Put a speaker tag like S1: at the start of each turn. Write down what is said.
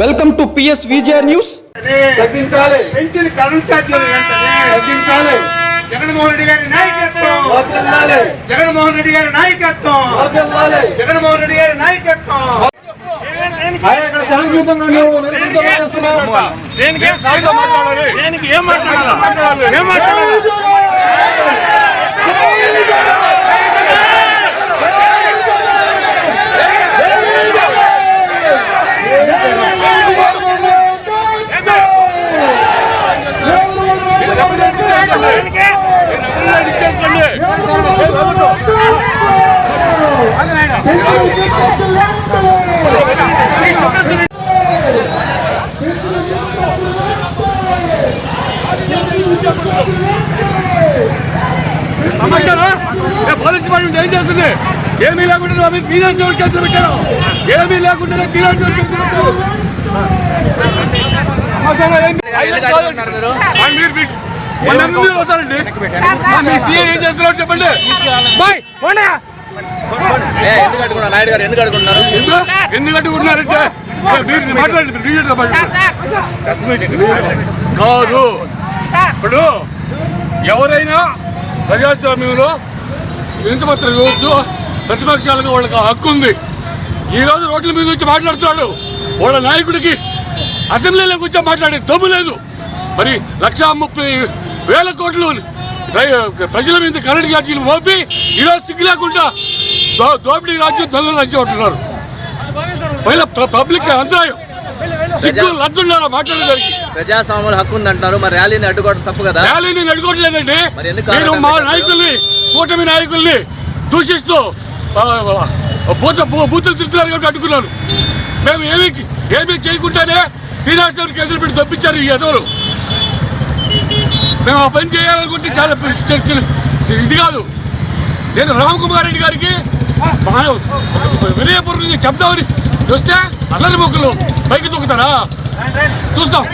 S1: Welcome to PS Vijaya news.
S2: తగ్గించాలి.
S3: పెంచిన current ఛార్జీలు
S2: తగ్గించాలి.
S3: జగన్మోహన్ రెడ్డి గారి నాయకత్వం. జగన్మోహన్ రెడ్డి గారి నాయకత్వం. జగన్మోహన్ రెడ్డి గారి నాయకత్వం. దేనికి ఏం మాట్లాడాలి? దేనికి ఏం మాట్లాడాలి? ఏం మాట్లాడాలి
S4: ఏ పోలీస్ డిపార్ట్మెంట్ ఏం చేస్తుంది? ఏమీ లేకుండా మీద ఫీనాన్స్ కేసులు పెట్టారు. ఏమీ లేకుండా ఫీనాన్స్ కేసులు పెట్టారు. మీ- వస్తారండి ఆ మీ సీఏ ఏం చేస్తున్నారో చెప్పండి. బాయ్.
S5: ఎందుకు అడుగున్నారు నాయుడు గారు ఎందుకు అడుగుతున్నారు
S4: ఎందుకు? ఎందుకు మీరు మాట్లాడండి. కాదు. ఇప్పుడు ఎవరైనా ప్రజాస్వామ్యంలో వినతిపత్రం ఇవ్వచ్చు ప్రతిపక్షాలకు వాళ్ళకి హక్కు ఉంది. ఈ రోజు రోడ్ల మీద వచ్చి మాట్లాడుతున్నాడు. వాళ్ళ నాయకుడికి అసెంబ్లీలోకి వచ్చి మాట్లాడే దమ్ము లేదు. మరి లక్షా ముప్పై వేల కోట్లు ప్రజల మీద కరెంటు ఛార్జీలు మోపి ఈరోజు సిగ్గు లేకుండా దో- దోపిడీ రాజ్యం దొంగలు రాజ్యం అంటున్నారు. పైన పబ్లిక్ అంతరాయం
S5: ప్రజాస్వామ్యంలో హక్కు ఉందంటున్నారు. మరి ర్యాలీని అడ్డుకోవడం తప్పు కదా?
S4: ర్యాలీని నడుకోవట్లేదండి
S5: మరి
S4: నేను మా? నాయకుల్ని కూటమి నాయకుల్ని దూషిస్తూ బూతులు తిరుగుతున్నారు కాబట్టి అడ్డుకున్నాను మేము ఏమి ఏమీ చేయకుండానే ఫినాన్షియల్ కేసులు పెట్టి తప్పించారు ఈ ఎదవరు మేము ఆ పని చేయాలనుకుంటే చాలా ఇది కాదు. నేను రామకుమార్ రెడ్డి గారికి వినయపూర్వకంగా చెప్దామని చూస్తే అల్లరి మొక్కలు పైకి దూకుతారా చూస్తాం.